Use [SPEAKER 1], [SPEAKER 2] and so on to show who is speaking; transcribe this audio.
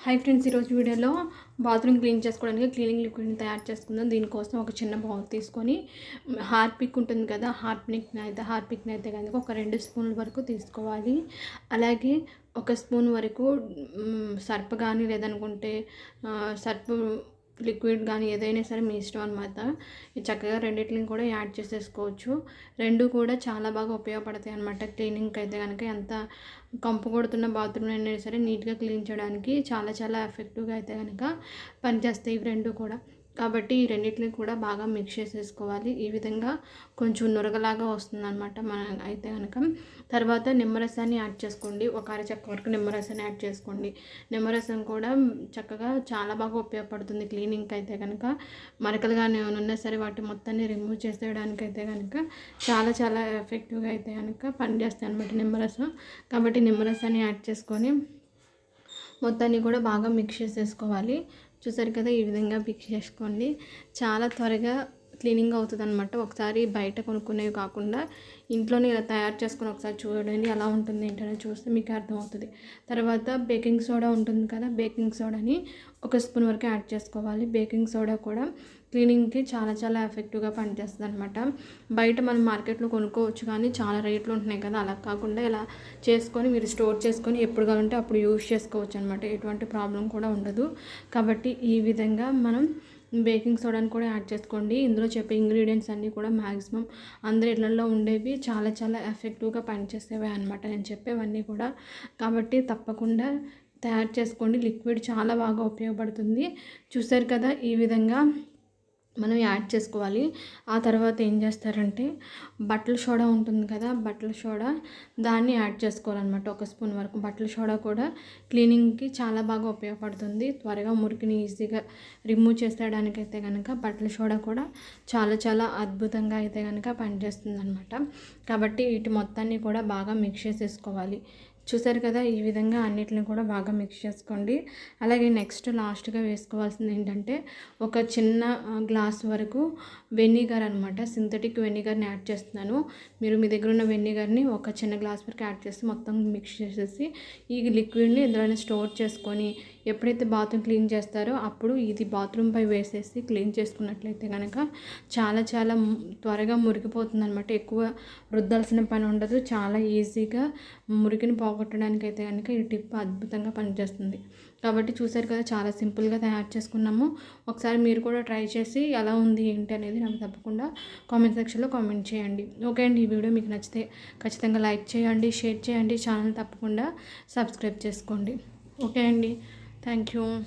[SPEAKER 1] High friends ఈరోజు వీడియోలో bathroom clean చేసుకోవడానికి క్లీనింగ్ లిక్విడ్ని తయారు చేసుకుందాం. దీనికోసం ఒక చిన్న బౌల్ తీసుకొని హార్పిక్ ఉంటుంది కదా హార్పిక్ని అయితే హార్పిక్ని అయితే కనుక ఒక రెండు స్పూన్ల వరకు తీసుకోవాలి. అలాగే ఒక స్పూన్ వరకు మ్, సర్ప్ కానీ లేదనుకుంటే ఆ, లిక్విడ్ కానీ ఏదైనా సరే మీ ఇష్టం అనమాట చక్కగా రెండింటిని కూడా యాడ్ చేసేసుకోవచ్చు. రెండు కూడా చాలా బాగా ఉపయోగపడతాయి అనమాట క్లీనింగ్కి అయితే కనుక ఎంత కంపు కొడుతున్న బాత్రూమ్ అయినా సరే నీట్గా క్లీన్ చేయడానికి చాలా చాలా ఎఫెక్టివ్గా అయితే కనుక పనిచేస్తాయి ఇవి రెండు కూడా. కాబట్టి ఈ రెండింటిని కూడా బాగా మిక్స్ చేసేసుకోవాలి. ఈ విధంగా కొంచెం నురగలాగా వస్తుందన్నమాట మన అయితే కనుక. తర్వాత నిమ్మరసాన్ని యాడ్ చేసుకోండి. ఒక అరచక్క వరకు నిమ్మరసాన్ని యాడ్ చేసుకోండి. నిమ్మరసం కూడా చక్కగా చాలా బాగా ఉపయోగపడుతుంది క్లీనింగ్కి అయితే కనుక. మరకలు కానీ ఏమైనా ఉన్నా సరే వాటి మొత్తాన్ని రిమూవ్ చేసేయడానికి అయితే కనుక చాలా చాలా ఎఫెక్టివ్గా అయితే కనుక పనిచేస్తాయి అనమాట నిమ్మరసం. కాబట్టి నిమ్మరసాన్ని యాడ్ చేసుకొని మొత్తాన్ని కూడా బాగా మిక్స్ చేసేసుకోవాలి. చూసారు కదా ఈ విధంగా పిక్ చేసుకోండి. చాలా త్వరగా క్లీనింగ్ అవుతుంది అనమాట ఒకసారి బయట కొనుక్కునేవి కాకుండా ఇంట్లోనే ఇలా తయారు చేసుకొని ఒకసారి చూడండి ఎలా ఉంటుంది ఏంటనే చూస్తే మీకు అర్థమవుతుంది. తర్వాత బేకింగ్ సోడా ఉంటుంది కదా బేకింగ్ సోడాని ఒక స్పూన్ వరకు యాడ్ చేసుకోవాలి. బేకింగ్ సోడా కూడా క్లీనింగ్కి చాలా చాలా ఎఫెక్టివ్గా పనిచేస్తుంది అనమాట బయట మనం మార్కెట్లో కొనుక్కోవచ్చు కానీ చాలా రేట్లు ఉంటున్నాయి కదా అలా కాకుండా ఇలా చేసుకొని మీరు స్టోర్ చేసుకొని ఎప్పుడు కావాలంటే అప్పుడు యూజ్ చేసుకోవచ్చు అనమాట ఎటువంటి ప్రాబ్లం కూడా ఉండదు. కాబట్టి ఈ విధంగా మనం బేకింగ్ సోడాని కూడా యాడ్ చేసుకోండి. ఇందులో చెప్పే ఇంగ్రీడియంట్స్ అన్నీ కూడా మ్యాక్సిమం అందరి ఇళ్ళలో ఉండేవి. చాలా చాలా ఎఫెక్టివ్గా పనిచేసేవి అనమాట నేను చెప్పేవన్నీ కూడా. కాబట్టి తప్పకుండా తయారు చేసుకోండి. లిక్విడ్ చాలా బాగా ఉపయోగపడుతుంది. చూసారు కదా ఈ విధంగా మనం యాడ్ చేసుకోవాలి. ఆ తర్వాత ఏం చేస్తారంటే బట్టల సోడా ఉంటుంది కదా బట్టల సోడా దాన్ని యాడ్ చేసుకోవాలన్నమాట. ఒక స్పూన్ వరకు బట్టల సోడా కూడా క్లీనింగ్కి చాలా బాగా ఉపయోగపడుతుంది. త్వరగా మురికిని ఈజీగా రిమూవ్ చేసేయడానికి అయితే కనుక బట్టల సోడా కూడా చాలా చాలా అద్భుతంగా అయితే కనుక పనిచేస్తుంది అనమాట కాబట్టి వీటి మొత్తాన్ని కూడా బాగా మిక్స్ చేసేసుకోవాలి. చూసారు కదా ఈ విధంగా అన్నిటిని కూడా బాగా మిక్స్ చేసుకోండి. అలాగే నెక్స్ట్ లాస్ట్గా వేసుకోవాల్సింది ఏంటంటే ఒక చిన్న గ్లాస్ వరకు వెనిగర్ అనమాట సింథటిక్ వెనిగర్ని యాడ్ చేస్తున్నాను. మీరు మీ దగ్గర ఉన్న వెనిగర్ని ఒక చిన్న గ్లాస్ వరకు యాడ్ చేసి మొత్తం మిక్స్ చేసేసి ఈ లిక్విడ్ని ఎందులోనే స్టోర్ చేసుకొని ఎప్పుడైతే బాత్రూమ్ క్లీన్ చేస్తారో అప్పుడు ఇది బాత్రూమ్ పై వేసేసి క్లీన్ చేసుకున్నట్లయితే కనుక చాలా చాలా త్వరగా మురిగిపోతుంది అనమాట ఎక్కువ రుద్దాల్సిన పని ఉండదు. చాలా ఈజీగా మురికిని పోగొట్టడానికి అయితే కనుక ఈ టిప్ అద్భుతంగా పనిచేస్తుంది. కాబట్టి చూసారు కదా చాలా సింపుల్గా తయారు చేసుకున్నాము. ఒకసారి మీరు కూడా ట్రై చేసి ఎలా ఉంది ఏంటి అనేది నాకు తప్పకుండా కామెంట్ సెక్షన్లో కామెంట్ చేయండి. ఓకే అండి ఈ వీడియో మీకు నచ్చితే ఖచ్చితంగా లైక్ చేయండి షేర్ చేయండి ఛానల్ తప్పకుండా సబ్స్క్రైబ్ చేసుకోండి. ఓకే అండి. Thank you.